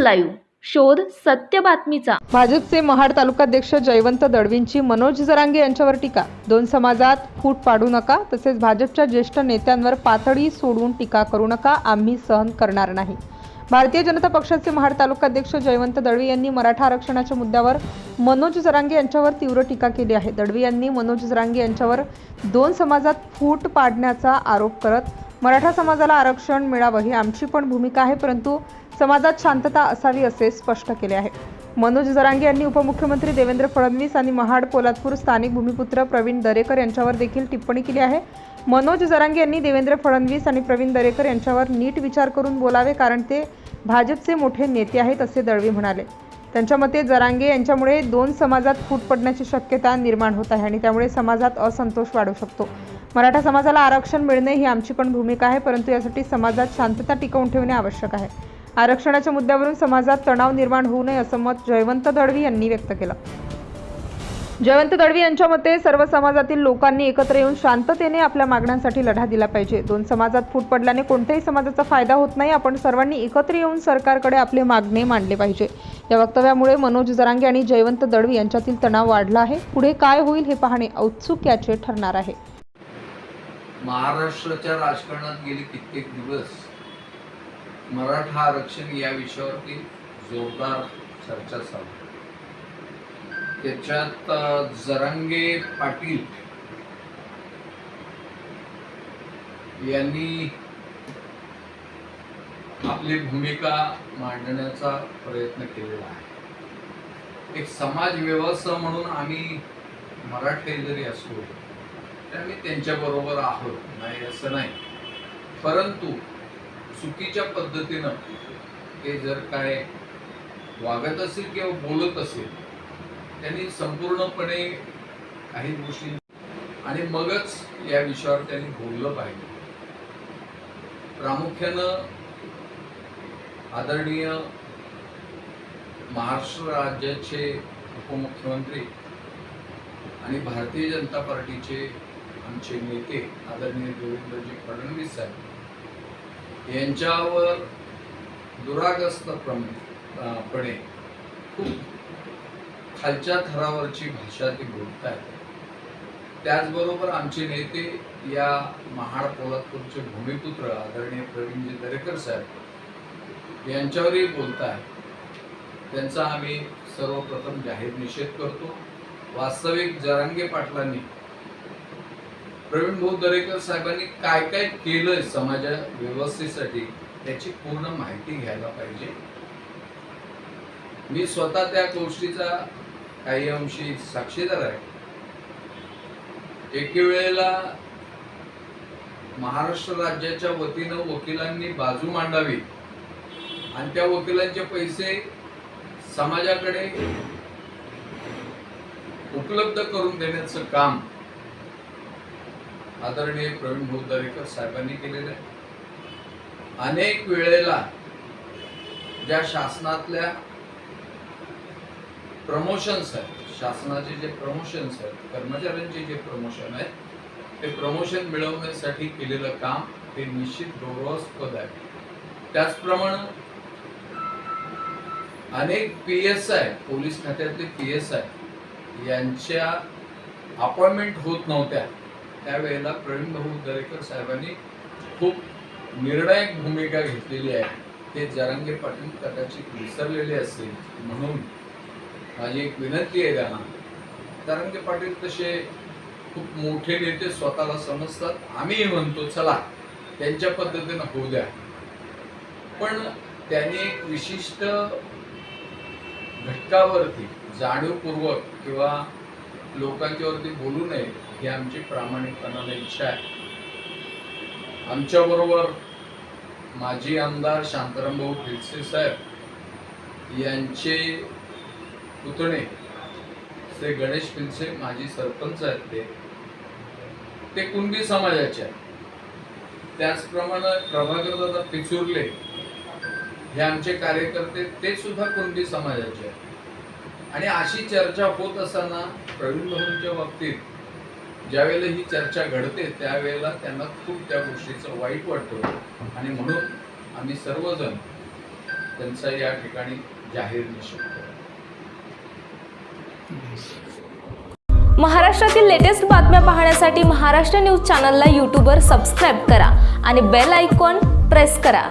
Live. शोध सत्य बातमीचा. भाजपचे महाड तालुकाध्यक्ष जयवंत दळवींची मनोज जरांगे यांच्यावर टीका. दोन समाजात फूट पाडू नका तसेच भाजपच्या ज्येष्ठ नेत्यांवर पातळी सोडून टीका करू नका आम्ही सहन करणार नाही. भारतीय जनता पक्षाचे महाड तालुकाध्यक्ष जयवंत दळवी यांनी मराठा आरक्षणाच्या मुद्द्यावर मनोज जरांगे यांच्यावर तीव्र टीका केली आहे. दळवी यांनी मनोज जरांगे यांच्यावर दोन समाजात फूट पाडण्याचा आरोप करत मराठा समाजाला आरक्षण मिळावं ही आमची पण भूमिका आहे परंतु समाजात शांतता असावी असे स्पष्ट केले आहे. मनोज जरांगे यांनी उपमुख्यमंत्री देवेंद्र फडणवीस आणि महाड पोलादपूर स्थानिक भूमिपुत्र प्रवीण दरेकर यांच्यावर देखील टिप्पणी केली आहे. मनोज जरांगे यांनी देवेंद्र फडणवीस आणि प्रवीण दरेकर यांच्यावर नीट विचार करून बोलावे कारण ते भाजपचे मोठे नेते आहेत असे दळवी म्हणाले. त्यांच्या मते जरांगे यांच्यामुळे दोन समाजात फूट पडण्याची शक्यता निर्माण होत आहे आणि त्यामुळे समाजात असंतोष वाढू शकतो. मराठा समाजाला आरक्षण मिळणे ही आमची पण भूमिका आहे परंतु यासाठी समाजात शांतता टिकवून ठेवणे आवश्यक आहे. आरक्षणाच्या मुद्द्यावरून समाजात तणाव निर्माण होऊ नये असं मत जयवंत दळवी यांनी व्यक्त केलं. जयवंत दळवी यांच्या मते सर्व समाजातील लोकांनी एकत्र येऊन शांततेने आपल्या मागण्यांसाठी लढा दिला पाहिजे. दोन समाजात फूट पडल्याने कोणत्याही समाजाचा फायदा होत नाही. आपण सर्वांनी एकत्र येऊन सरकारकडे आपले मागणे मांडले पाहिजे. या वक्तव्यामुळे मनोज जरांगे आणि जयवंत दळवी यांच्यातील तणाव वाढला आहे. पुढे काय होईल हे पाहणे औत्सुक्याचे ठरणार आहे. महाराष्ट्राच्या राजकारणात गेले कित्येक दिवस मराठा आरक्षण या विषयावरती जोरदार चर्चा चालू त्याच्यात जरांगे पाटील यांनी आपली भूमिका मांडण्याचा प्रयत्न केलेला आहे. एक समाज व्यवस्था म्हणून आम्ही मराठे जरी असू तर आम्ही त्यांच्या बरोबर आहोत. नाही असं नाही. परंतु चुकीच्या पद्धतीनं ते जर काय वागत असेल किंवा बोलत असेल त्यांनी संपूर्णपणे काही गोष्टी आणि मगच या विषयावर त्यांनी बोललं पाहिजे. प्रामुख्यानं आदरणीय महाराष्ट्र राज्याचे उपमुख्यमंत्री आणि भारतीय जनता पार्टीचे आमचे नेते आदरणीय देवेंद्रजी फडणवीस साहेब यांच्यावर दुरागस्त पणे खूप खालच्या थरावरची भाषा ते बोलत आहेत त्याचबरोबर आमचे नेते या महाड पोलादपूरचे भूमिपुत्र आदरणीय प्रवीणजी दरेकर साहेब यांच्यावरही बोलत आहेत त्यांचा आम्ही सर्वप्रथम जाहीर निषेध करतो. वास्तविक जरांगे पाटलांनी प्रवीण भाऊ दरेकर साहेबांनी काय काय केलंय समाजा व्यवस्थेसाठी त्याची पूर्ण माहिती घ्यायला पाहिजे. मी स्वतः त्या गोष्टीचा काही अंशी साक्षीदार आहे. एके वेळेला महाराष्ट्र राज्याच्या वतीनं वकिलांनी बाजू मांडावी आणि त्या वकिलांचे पैसे समाजाकडे उपलब्ध करून देण्याचं काम आदरणीय प्रवीण भाऊ दरेकर साहेबांनी केलेलं आहे. अनेक वेळेला ज्या शासनातल्या प्रमोशन्स आहेत शासनाचे जे प्रमोशन्स आहेत कर्मचाऱ्यांचे जे प्रमोशन आहेत ते प्रमोशन मिळवण्यासाठी केलेलं काम ते निश्चित गौरवास्पद आहे. त्याचप्रमाणे अनेक पी एस आय पोलीस खात्यातले पी एस आय यांच्या अपॉइंटमेंट होत नव्हत्या. त्यावेळेला प्रवीण भाऊ दरेकर साहेबांनी खूप निर्णायक भूमिका घेतलेली आहे. ते जरांगे पाटील कदाचित विसरलेले असेल म्हणून माझी एक विनंती आहे त्यांना. जरांगे पाटील तसे खूप मोठे नेते स्वतःला समजतात. आम्ही म्हणतो चला त्यांच्या पद्धतीनं होऊ द्या. पण त्यांनी एक विशिष्ट घटकावरती जाणीवपूर्वक किंवा लोकांच्यावरती बोलू नये ही आमची प्रामाणिकपणाने इच्छा आहे. आमच्याबरोबर माजी आमदार शांतारामभाऊ खिलसे साहेब यांचे पुतणे श्री गणेश पिंसे माजी सरपंच आहेत ते. ते कुणबी समाजाचे आहेत. त्याचप्रमाणे प्रभाकरदादा पिचुर्ले हे आमचे कार्यकर्ते ते सुद्धा कुणबी समाजाचे आहेत. आणि अशी चर्चा होत असताना प्रवीण भाऊंच्या बाबतीत ज्यावेळेला ही चर्चा घडते त्यावेळेला त्यांना खूप त्या गोष्टीचं वाईट वाटतं. आणि म्हणून आम्ही सर्वजण त्यांचा या ठिकाणी जाहीर निषेध महाराष्ट्रातील लेटेस्ट बातम्या पाहण्यासाठी महाराष्ट्र न्यूज चॅनलला यूट्यूबवर सबस्क्राईब करा आणि बेल आयकॉन प्रेस करा.